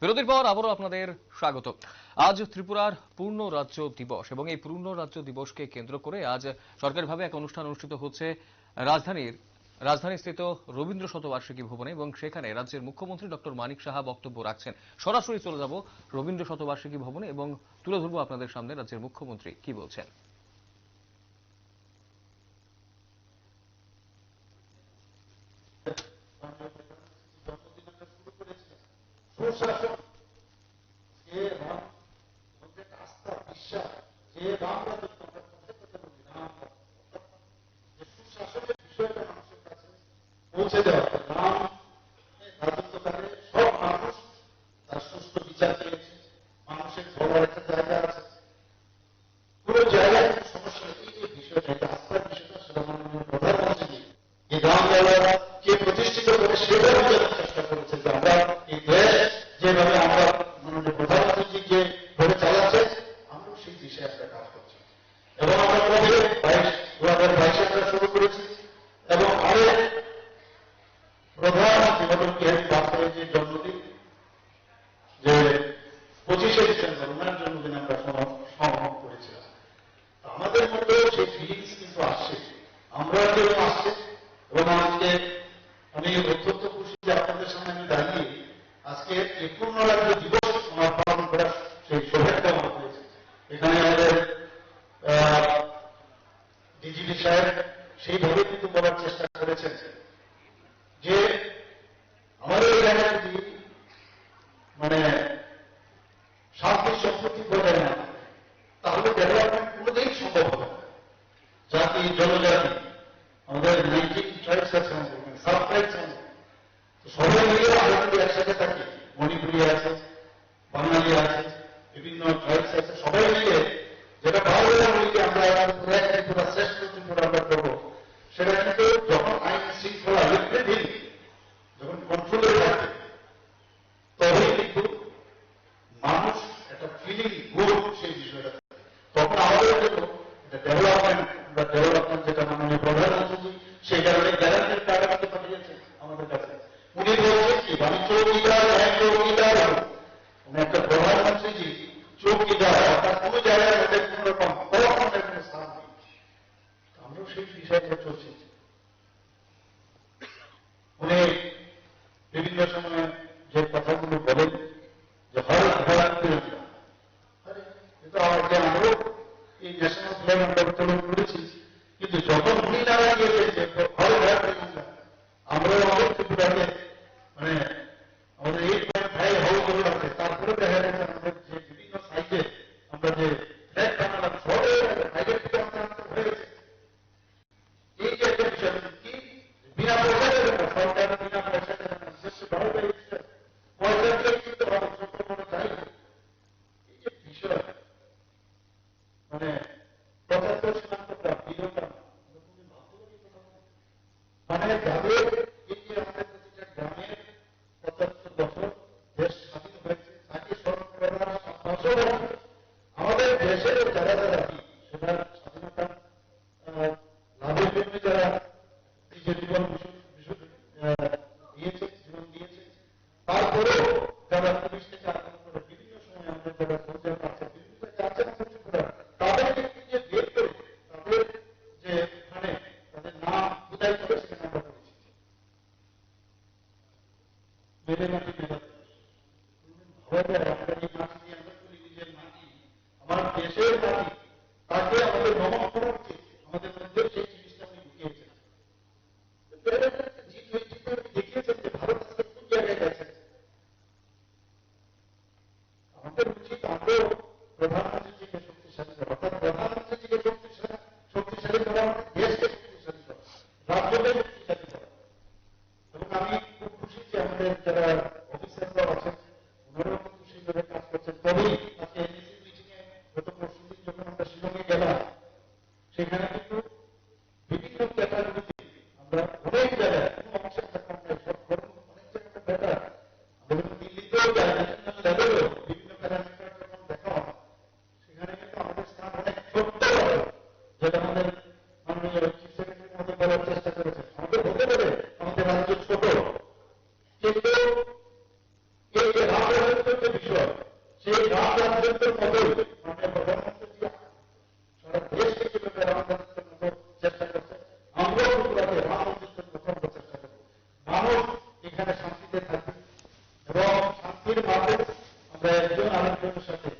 বিরতির পর আবারও আপনাদের স্বাগত। আজ ত্রিপুরার পূর্ণ রাজ্য দিবস এবং এই পূর্ণ রাজ্য দিবসকে কেন্দ্র করে আজ সরকারিভাবে এক অনুষ্ঠান অনুষ্ঠিত হচ্ছে রাজধানীর রাজধানীস্থিত রবীন্দ্র শতবার্ষিকী ভবনে এবং সেখানে রাজ্যের মুখ্যমন্ত্রী ডক্টর মানিক সাহা বক্তব্য রাখছেন। সরাসরি চলে যাব রবীন্দ্র শতবার্ষিকী ভবনে এবং তুলে ধরবো আপনাদের সামনে রাজ্যের মুখ্যমন্ত্রী কি বলছেন। সুশাসন যে রাম আমাদের আস্থা, বিশ্বাস, যে রাম রাম। যে সুশাসনের বিষয়টা মানুষের কাছে পৌঁছে দেওয়া রাম রাজত্বকালে সব মানুষ তার সুস্থ বিচার পেয়েছে, মানুষের বলার একটা জায়গা আছে পুরো জায়গায় সমস্যা এই যে বিষয়টা আস্থার বিষয়টা, সেটা মাননীয় প্রধানমন্ত্রী এই রামলালা দিশে একটা কাজ করছে। এবং আমরা কোভিড বাইশ, দু হাজার বাইশে আমরা শুরু করেছি। এবং আরও প্রধানমন্ত্রী এবং কেন বাস্তবের যে জন্মদিন, যে পঁচিশে ডিসেম্বর, ওনার জন্মদিন আমরা সমাপন করেছিলাম তো আমাদের মধ্যেও সেই ফিলিংস কিন্তু আসছে আমরা কেউ আসছে এবং আজকে আমি অত্যন্ত খুশি যে আপনাদের সামনে আমি দাঁড়িয়ে আজকে এই পূর্ণ রাজ্য দিবস আমার পালন করার সেই সৌভাগ্য আমার হয়েছে এখানে আমাদের ডিজিপি সাহেব সেইভাবে কিন্তু বলার চেষ্টা করেছেন। যে আমাদের জায়গায় যদি মানে শান্তি সম্পত্তি বজায় না তাহলে ডেভেলপমেন্ট কোনোদিন সম্ভব হবে জাতি, জনজাতি, আমাদের নাইনটিন ট্রাইবস আছে সাব ট্রাইবস আছে। সবাই মিলে আমরা একসাথে থাকি। মণিপুরি আছে, বাঙালি আছে, বিভিন্ন ট্রাইবস আছে, সবাই মিলে যেটা ভালো বলছেন কি আমি চৌকিদার এক চৌকিদার হব। উনি একটা প্রধানমন্ত্রীজি চৌকিদার অর্থাৎ কোনো জায়গায় ওদের কোন রকম করপশনের কোনো স্থান নেই আমরাও সেই বিষয়টা চলছি উনি বিভিন্ন সময় যে কথাগুলো বলেন যে হর ঘোড়া তিরঙ্গা আরে এটা আজকে আমরাও এই ন্যাশনাল ফ্ল্যাগ আমরা উত্তোলন করেছি próxima. সেখানে cosa que